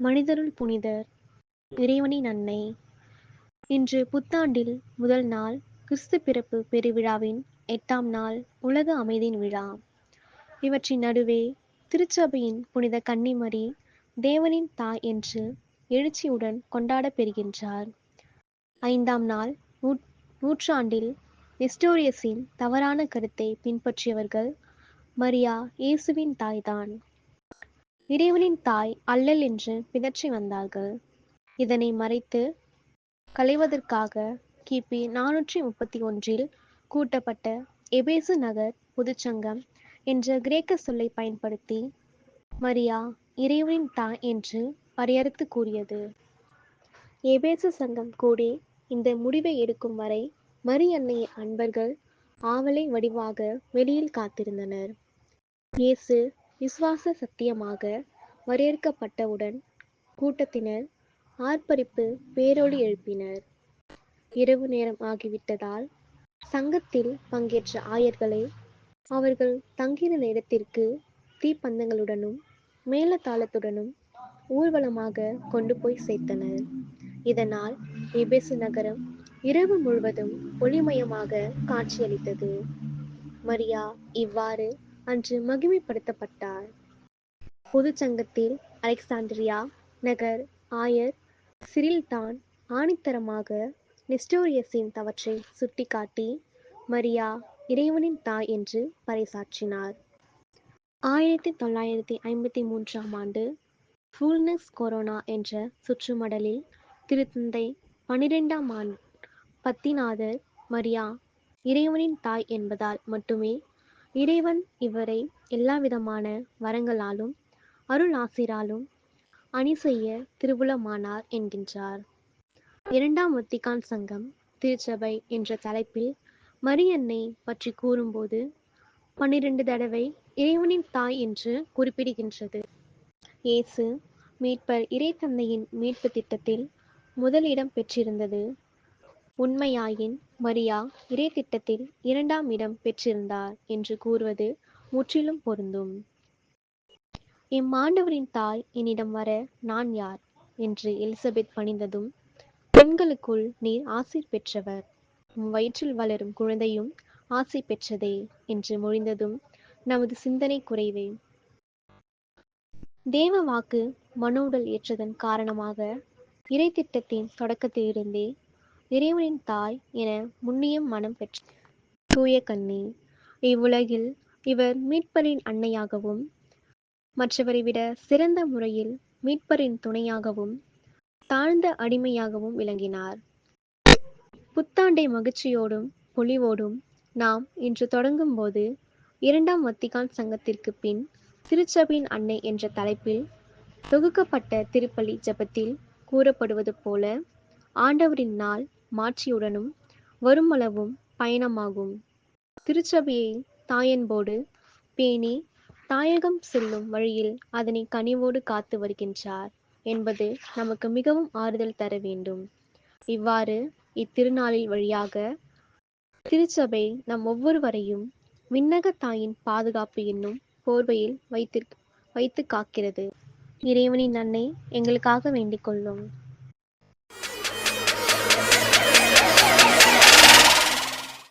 மனிதருள் புனிதர் இறைவனின் நன்மை. இன்று புத்தாண்டில் முதல் நாள் கிறிஸ்து பிறப்பு பெருவிழாவின் எட்டாம் நாள் உலக அமைதியின் விழா. இவற்றின் நடுவே திருச்சபையின் புனித கன்னிமரி தேவனின் தாய் என்று எழுச்சியுடன் கொண்டாடப் பெறுகின்றார். ஐந்தாம் நாள் நூற்றாண்டில் நெஸ்டோரியஸின் தவறான கருத்தை பின்பற்றியவர்கள் மரியா இயேசுவின் தாய்தான். இறைவனின் தாய் அல்லல் என்று பிதற்றி வந்தார்கள். இதனை மறைத்து களைவதற்காக கிபி நானூற்றி முப்பத்தி ஒன்றில் கூட்டப்பட்ட எபேசு நகர் பொதுச்சங்கம் என்ற கிரேக்க சொல்லை பயன்படுத்தி மரியா இறைவனின் தாய் என்று வரையறுத்து கூறியது. எபேசு சங்கம் கூடி இந்த முடிவை எடுக்கும் வரை மரி அன்னையின் அன்பர்கள் ஆவலை வடிவாக வெளியில் காத்திருந்தனர். இயேசு விசுவாச சத்தியமாக வரையறுக்கப்பட்டவுடன் கூட்டத்தினர் ஆர்ப்பரிப்பு பேரொழி எழுப்பினர். இரவு நேரம் ஆகிவிட்டதால் சங்கத்தில் பங்கேற்ற ஆயர்களை அவர்கள் தங்கியிருந்த இடத்திற்கு தீப்பந்தங்களுடனும் மேளதாளத்துடனும் ஊர்வலமாக கொண்டு போய் சேர்த்தனர். இதனால் எபேசு நகரம் இரவு முழுவதும் ஒளிமயமாக காட்சியளித்தது. மரியா இவ்வாறு அன்று மகிமைப்படுத்தப்பட்டார். பொதுச்சங்கத்தில் அலெக்சாண்ட்ரியா நகர் ஆயர் சிறில்தான் ஆணித்தரமாக நெஸ்டோரியஸின் தவற்றை சுட்டிக்காட்டி மரியா இறைவனின் தாய் என்று பறைசாற்றினார். ஆயிரத்தி தொள்ளாயிரத்தி ஐம்பத்தி மூன்றாம் ஆண்டு ஃபூல்னஸ் கொரோனா என்ற சுற்றுமடலில் திருத்தந்தை பனிரெண்டாம் ஆண் பத்திநாதர் மரியா இறைவனின் தாய் என்பதால் மட்டுமே இறைவன் இவரை எல்லாவிதமான வரங்களாலும் அருள் ஆசிராலும் அணி செய்ய திருவுளமானார் என்கின்றார். இரண்டாம் வத்திகான் சங்கம் திருச்சபை என்ற தலைப்பில் மரியன்னை பற்றி கூறும்போது பன்னிரண்டு தடவை இறைவனின் தாய் என்று குறிப்பிடுகின்றது. இயேசு மீட்பர் இறைத்தந்தையின் மீட்பு திட்டத்தில் முதலிடம் பெற்றிருந்தது. உண்மையாயின் மரியா இறை திட்டத்தில் இரண்டாம் இடம் பெற்றிருந்தார் என்று கூறுவது முற்றிலும் பொருந்தும். இம்மாண்டவரின் தாய் என்னிடம் வர நான் யார்? என்று எலிசபெத் பணிந்ததும் பெண்களுக்குள் நீர் ஆசிர் பெற்றவர். உம் வயிற்றில் வளரும் குழந்தையும் ஆசை பெற்றதே என்று மொழிந்ததும் நமது சிந்தனை குறைவே. தேவ வாக்கு மனோடல் ஏற்றதன் காரணமாக இறை திட்டத்தின் தொடக்கத்திலிருந்தே இறைவனின் தாய் என முன்னியம் மனம் பெற்ற தூய கண்ணி இவ்வுலகில் இவர் மீட்பரின் அன்னையாகவும் மற்றவரை விட சிறந்த முறையில் மீட்பரின் துணையாகவும் தாழ்ந்த அடிமையாகவும் விளங்கினார். புத்தாண்டை மகிழ்ச்சியோடும் பொலிவோடும் நாம் இன்று தொடங்கும் போது இரண்டாம் வத்திகான் சங்கத்திற்கு பின் திருச்சபையின் அன்னை என்ற தலைப்பில் தொகுக்கப்பட்ட திருப்பலி ஜபத்தில் கூறப்படுவது போல ஆண்டவரின் நாள் மாட்சியுடனும் வருமளவும் பயணமாகும். திருச்சபையை தாயன்போடு பேணி தாயகம் செல்லும் வழியில் அதனை கனிவோடு காத்து வருகின்றார் என்பது நமக்கு மிகவும் ஆறுதல் தர வேண்டும். இவ்வாறு இத்திருநாளில் வழியாக திருச்சபை நம் ஒவ்வொருவரையும் விண்ணக தாயின் பாதுகாப்பு என்னும் போர்வையில் வைத்திரு வைத்து காக்கிறது. இறைவனின் அன்னை எங்களுக்காக வேண்டிக் கொள்ளும்.